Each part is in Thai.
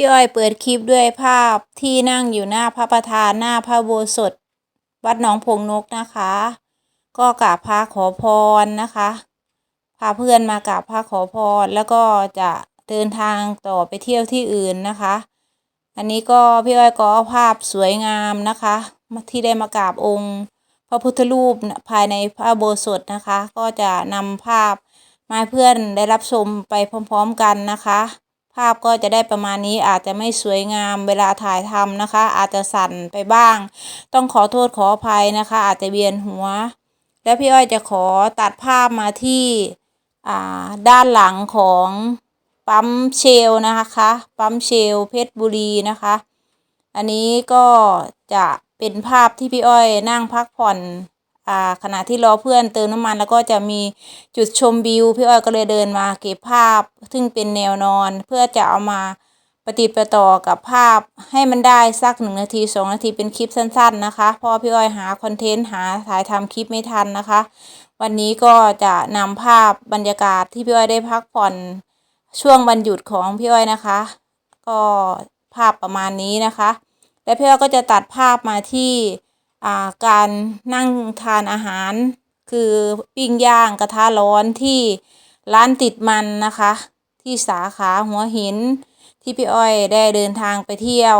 พี่อ้อยเปิดคลิปด้วยภาพที่นั่งอยู่หน้าพระประธานหน้าพระโบสถวัดหนองพงนกนะคะ ก็กราบพระขอพรนะคะ พาเพื่อนมากราบพระขอพรแล้วก็จะเดินทางต่อไปเที่ยวที่อื่นนะคะ อันนี้ก็พี่อ้อยก็เอภาพสวยงามนะคะที่ได้มากราบองค์พระพุทธรูปภายในพระโบสถนะคะ ก็จะนำภาพมาเพื่อนได้รับชมไปพร้อม ๆ กันนะคะ ภาพก็จะได้ประมาณนี้อาจจะไม่สวยงามเวลาถ่ายทำนะคะ อาจจะสั่นไปบ้าง ต้องขอโทษขออภัยนะคะ อาจจะเวียนหัว แล้วพี่อ้อยจะขอตัดภาพมาที่ด้านหลังของปั๊มเชลนะคะปั๊มเชลเพชรบุรีนะคะ อันนี้ก็จะเป็นภาพที่พี่อ้อยนั่งพักผ่อน ขณะที่รอเพื่อนเติมน้ำมันแล้วก็จะมีจุดชมวิวพี่อ้อยก็เลยเดินมาเก็บภาพ ซึ่งเป็นแนวนอน เพื่อจะเอามาปฏิปต่อกับภาพให้มันได้สักหนึ่งนาทีสองนาทีเป็นคลิปสั้น ๆนะคะเพราะพี่อ้อยหาคอนเทนต์หาถ่ายทำคลิปไม่ทันนะคะ วันนี้ก็จะนำภาพบรรยากาศที่พี่อ้อยได้พักผ่อนช่วงวันหยุดของพี่อ้อยนะคะ ก็ภาพประมาณนี้นะคะ และพี่อ้อยก็จะตัดภาพมาที่ การนั่งทานอาหาร คือปิ้งย่างกระทะร้อนที่ร้านติดมันนะคะ ที่สาขาหัวหิน ที่พี่อ้อยได้เดินทางไปเที่ยว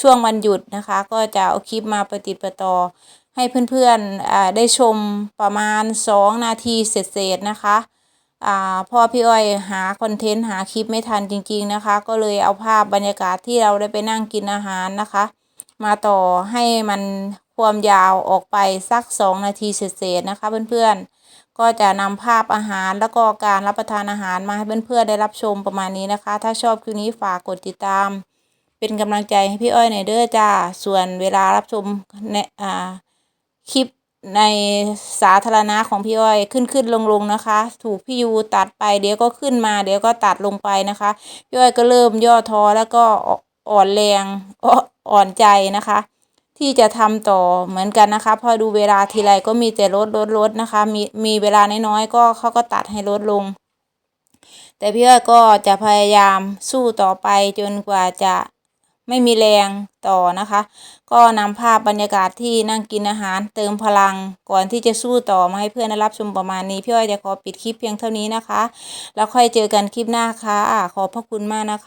ช่วงวันหยุดนะคะ ก็จะเอาคลิปมาประติดประต่อ ให้เพื่อนๆได้ชมประมาณ 2 นาทีเสร็จๆนะคะอพอพี่อ้อยหาคอนเทนต์หาคลิปไม่ทันจริง ๆนะคะ ก็เลยเอาภาพบรรยากาศที่เราได้ไปนั่งกินอาหารนะคะ มาต่อให้มันความยาวออกไปสัก 2 นาทีเศษๆนะคะเพื่อนๆ ก็จะนำภาพอาหารแล้วก็การรับประทานอาหารมาให้เพื่อนๆได้รับชมประมาณนี้นะคะ ถ้าชอบคลิปนี้ฝากกดติดตาม เป็นกำลังใจให้พี่อ้อยหน่อยเด้อจ้า ส่วนเวลารับชมในอ่าคลิปในสาธารณะของพี่อ้อยขึ้นขึ้นลงลงนะคะ ถูกพี่ยูตัดไปเดี๋ยวก็ขึ้นมาเดี๋ยวก็ตัดลงไปนะคะ พี่อ้อยก็เริ่มย่อท้อแล้วก็ อ่อนแรงอ่อนใจนะคะ ที่จะทำต่อเหมือนกันนะคะ พอดูเวลาทีไรก็มีแต่ลดลดลดนะคะ มีมีเวลาน้อยๆก็เขาก็ตัดให้ลดลง แต่พี่อ้อยก็จะพยายามสู้ต่อไปจนกว่าจะไม่มีแรงต่อนะคะ ก็นำภาพบรรยากาศที่นั่งกินอาหารเติมพลังก่อนที่จะสู้ต่อมาให้เพื่อนรับชมประมาณนี้ พี่อ้อยจะขอปิดคลิปเพียงเท่านี้นะคะ แล้วค่อยเจอกันคลิปหน้าค่ะ ขอบพระคุณมากนะคะ